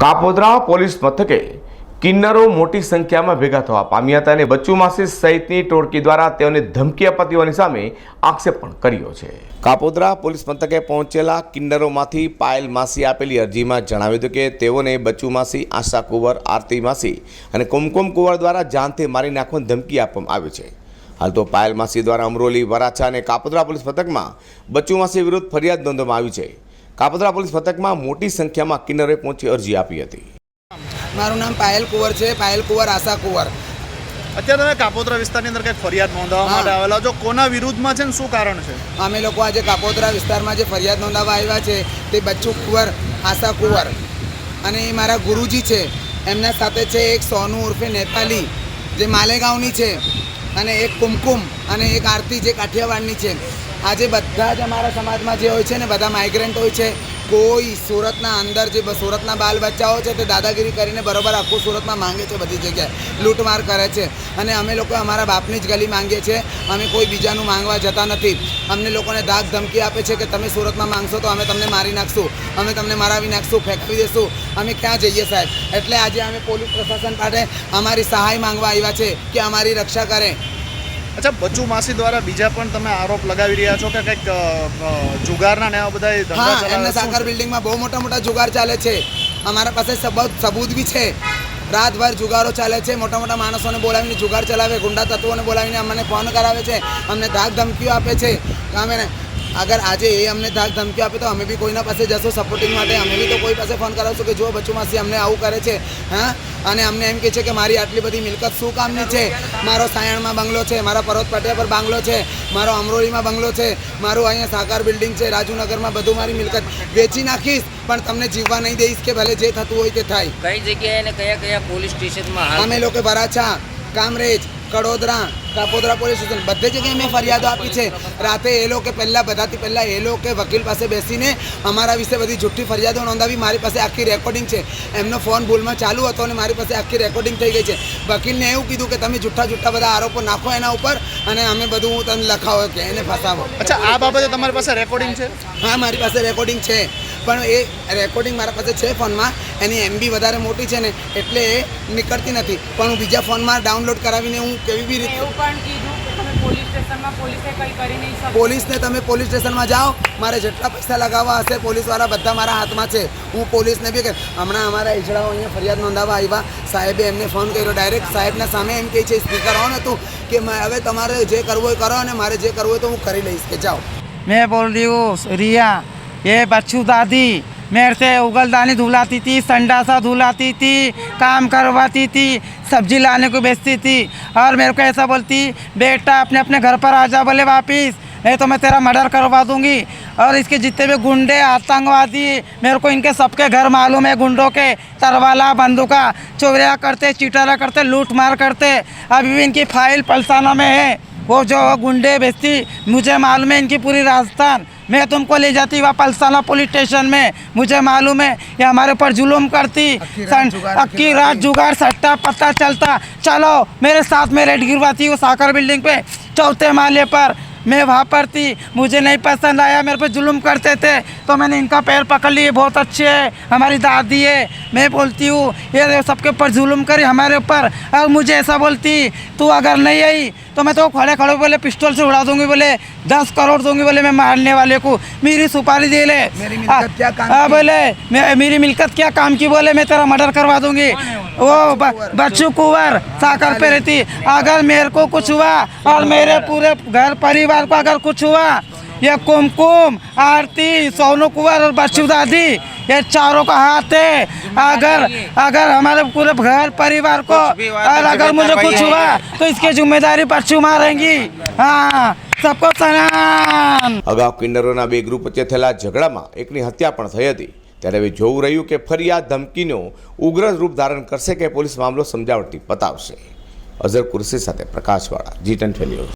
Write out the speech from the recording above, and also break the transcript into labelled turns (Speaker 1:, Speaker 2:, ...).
Speaker 1: Kapodra police મથકે કિન્નરો મોટી સંખ્યામાં ભેગા થવા પામ્યા હતા અને બચ્ચુ સહિતની ટોળકી દ્વારા તેઓને ધમકી અપાતી હોવાની સામે આક્ષેપ પણ કર્યો છે. કાપોદ્રા પોલીસ મથકે પહોંચેલા કિન્નરોમાંથી પાયલ માસી આપેલી અરજીમાં જણાવ્યું હતું કે તેઓને બચ્ચુ માસી, આશા કુંવર, આરતી માસી અને કુમકુમ કુંવર દ્વારા જાનથી મારી નાખવાની ધમકી આપવામાં આવી છે. હાલ તો પાયલ માસી દ્વારા અમરોલી, વરાછા અને કાપોદ્રા પોલીસ મથકમાં બચ્ચુ માસી વિરુદ્ધ ફરિયાદ નોંધવામાં આવી છે. કાપોદ્રા પોલીસ મથકમાં મોટી સંખ્યામાં કિન્નરે પહોંચી અરજી આપી હતી.
Speaker 2: મારું નામ પાયલ કુંવર છે. પાયલ કુંવર આશા કુંવર.
Speaker 3: અત્યારે તમે કાપોદ્રા વિસ્તારની અંદર કંઈક ફરિયાદ નોંધાવવા. માટે આવેલા છો? કોના વિરુદ્ધમાં છે ને શું કારણ છે?
Speaker 2: અમે લોકો આજે કાપોદ્રા વિસ્તારમાં જે ફરિયાદ નોંધાવવા આવ્યા છે તે બચ્ચુ કુંવર આશા કુંવર. અને એ મારા ગુરુજી છે. એમના સાથે છે એક સોનુ ઉર્ફે નેપાલી જે માલેગાંવની છે. અને એક કુમકુમ અને એક આરતી જે કાઠિયાવાડની છે. આજે બધા જ અમારા સમાજમાં જે હોય છે ને, બધા માઇગ્રન્ટ હોય છે, કોઈ સુરતના અંદર જે સુરતના બાલ બચ્ચાઓ છે તે દાદાગીરી કરીને બરોબર આખું સુરતમાં માંગે છે બધી જગ્યાએ, લૂંટમાર કરે છે. અને અમે લોકો અમારા બાપની જ ગલી માંગીએ છીએ, અમે કોઈ બીજાનું માંગવા જતા નથી. અમને લોકોને ધાક ધમકી આપે છે કે તમે સુરતમાં માંગશો તો અમે તમને મારી નાખશું, અમે તમને મરાવી નાખશું, ફેંકવી દેશું. અમે ક્યાં જઈએ સાહેબ? એટલે આજે અમે પોલીસ પ્રશાસન પાસે અમારી સહાય માંગવા આવ્યા છે કે અમારી રક્ષા કરે.
Speaker 3: અચ્છા બચુ માસી દ્વારા બીજા પણ તમે આરોપ લગાવી રહ્યા છો કે કંઈક જુગારના ને બધા ધંધા
Speaker 2: એમને સાકર બિલ્ડિંગમાં બહુ મોટા મોટા જુગાર ચાલે છે. અમારા પાસે સબૂત સબૂત બી છે. રાતભર જુગારો ચાલે છે. મોટા મોટા માણસોને બોલાવીને જુગાર ચલાવે ગુંડા તત્વોને બોલાવીને અમને ફોન કરાવે છે. અમને ધાક ધમકીઓ આપે છે. અમે અગર આજે એ અમને ધાક ધમકી આપે તો અમે બી કોઈના પાસે જશો સપોર્ટિંગ માટે. અમે બી તો કોઈ પાસે ફોન કરાવશું કે જો બચ્ચું માસી અમને આવું કરે છે હા? અને અમને એમ કહે છે કે મારી આટલી બધી મિલકત શું કામની છે? મારો સાયણમાં બંગલો છે મારા પર્વત પાટિયા પર બંગલો છે મારો અમરોલીમાં બંગલો છે મારું અહીંયા સાકાર બિલ્ડિંગ છે રાજુનગરમાં બધું મારી મિલકત વેચી નાખીશ પણ તમને જીવવા નહીં દઈશ કે ભલે જે થતું હોય તે થાય.
Speaker 4: કઈ જગ્યાએ કયા કયા પોલીસ સ્ટેશનમાં
Speaker 2: અમે લોકો વરાછા કામરેજ કડોદરા કાપોદરા પોલીસ સ્ટેશન. બધે જગ્યાએ મેં ફરિયાદો આપી છે. રાતે એ લોકો પહેલાં બધાથી પહેલાં એ લોકો વકીલ પાસે બેસીને અમારા વિશે બધી જુઠ્ઠી ફરિયાદો નોંધાવી મારી પાસે આખી રેકોર્ડિંગ છે. એમનો ફોન ભૂલમાં ચાલુ હતો અને મારી પાસે આખી રેકોર્ડિંગ થઈ ગઈ છે. વકીલને એવું કીધું કે તમે જુઠ્ઠા જુઠ્ઠા બધા આરોપો નાખો એના ઉપર અને અમે બધું હું તમને લખાવો કે એને ફસાવો.
Speaker 3: અચ્છા આ બાબતે તમારી પાસે રેકોર્ડિંગ છે?
Speaker 2: હા મારી પાસે રેકોર્ડિંગ છે. પણ એ રેકોર્ડિંગ મારા પાસે છે ફોનમાં. એની એમબી વધારે મોટી છે ને એટલે એ નીકળતી નથી. પણ હું બીજા ફોનમાં ડાઉનલોડ કરાવીને હું કેવી બી રીતે પોલીસને તમે પોલીસ સ્ટેશનમાં જાઓ. મારે જેટલા પૈસા લગાવવા હશે પોલીસવાળા બધા મારા હાથમાં છે. હું પોલીસને બી કહે હમણાં અમારા ઈજડાઓ અહીંયા ફરિયાદ નોંધાવવા આવ્યા. સાહેબે એમને ફોન કર્યો. ડાયરેક્ટ સાહેબના સામે એમ કહે છે સ્પીકર હો હતું. કે હવે તમારે જે કરવું હોય કરો અને મારે જે કરવું હોય તો હું કરી લઈશ. કે જાઓ.
Speaker 5: મેં બોલ રહ્યું રિયા. ये बच्चू दादी, मेरे से उगलदानी धुलाती थी संडासा धुलाती थी, काम करवाती थी, सब्ज़ी लाने को बेचती थी। और मेरे को ऐसा बोलती, बेटा, अपने अपने घर पर आ जा बोले वापिस, नहीं तो मैं तेरा मर्डर करवा दूँगी। और इसके जितने भी गुंडे, आतंकवादी, मेरे को इनके सबके घर मालूम है, गुंडों के, तरवाला, बंदूका, चोरिया करते, चिटारा करते लूट मार करते, अभी भी इनकी फ़ाइल पलसाना में है। वो जो गुंडे बेचती मुझे मालूम है इनकी पूरी राजस्थान मैं तुमको ले जाती वहाँ पलसाना पुलिस स्टेशन में मुझे मालूम है ये हमारे ऊपर जुलूम करती सन- अक्की रात जुगाड़ सट्टा पता चलता चलो मेरे साथ में रेड गिरवाती वो साकर बिल्डिंग पे चौथे माले पर मैं वहाँ पर थी। मुझे नहीं पसंद आया। मेरे पे जुल्म करते थे। तो मैंने इनका पैर पकड़ लिए। बहुत अच्छे है। हमारी दादी है। मैं बोलती हूँ ये सबके ऊपर जुल्म करी हमारे ऊपर। और मुझे ऐसा बोलती तू अगर नहीं आई तो मैं तो खड़े खड़े बोले पिस्टल से उड़ा दूँगी बोले। दस करोड़ दूँगी बोले मैं मारने वाले को। मेरी सुपारी दे ले।
Speaker 2: मेरी मिलकत क्या काम
Speaker 5: हाँ? बोले मैं मेरी मिलकत क्या काम की बोले? मैं तेरा मर्डर करवा दूँगी। वो? बच्चू कुंवर साकर पे रहती। अगर मेरे को कुछ हुआ और मेरे पूरे घर परिवार को अगर कुछ हुआ ये कुमकुम आरती सोनू कुंवर और बच्चू दादी ये चारों का हाथ है अगर अगर हमारे पूरे घर परिवार को और अगर मुझे कुछ हुआ तो इसकी जिम्मेदारी बच्चू मारेंगी हाँ सबको सलाम
Speaker 1: અગાઉ કિન્નરોના બે ગ્રુપ વચ્ચે થયેલા ઝઘડામાં એકની હત્યા પણ થઈ હતી ત્યારે હવે જોવું રહ્યું કે ફરી આ ધમકીનો ઉગ્ર રૂપ ધારણ કરશે કે પોલીસ મામલો સમજાવટી પતાવશે અઝર કુરશી સાથે પ્રકાશવાળા જી ટેન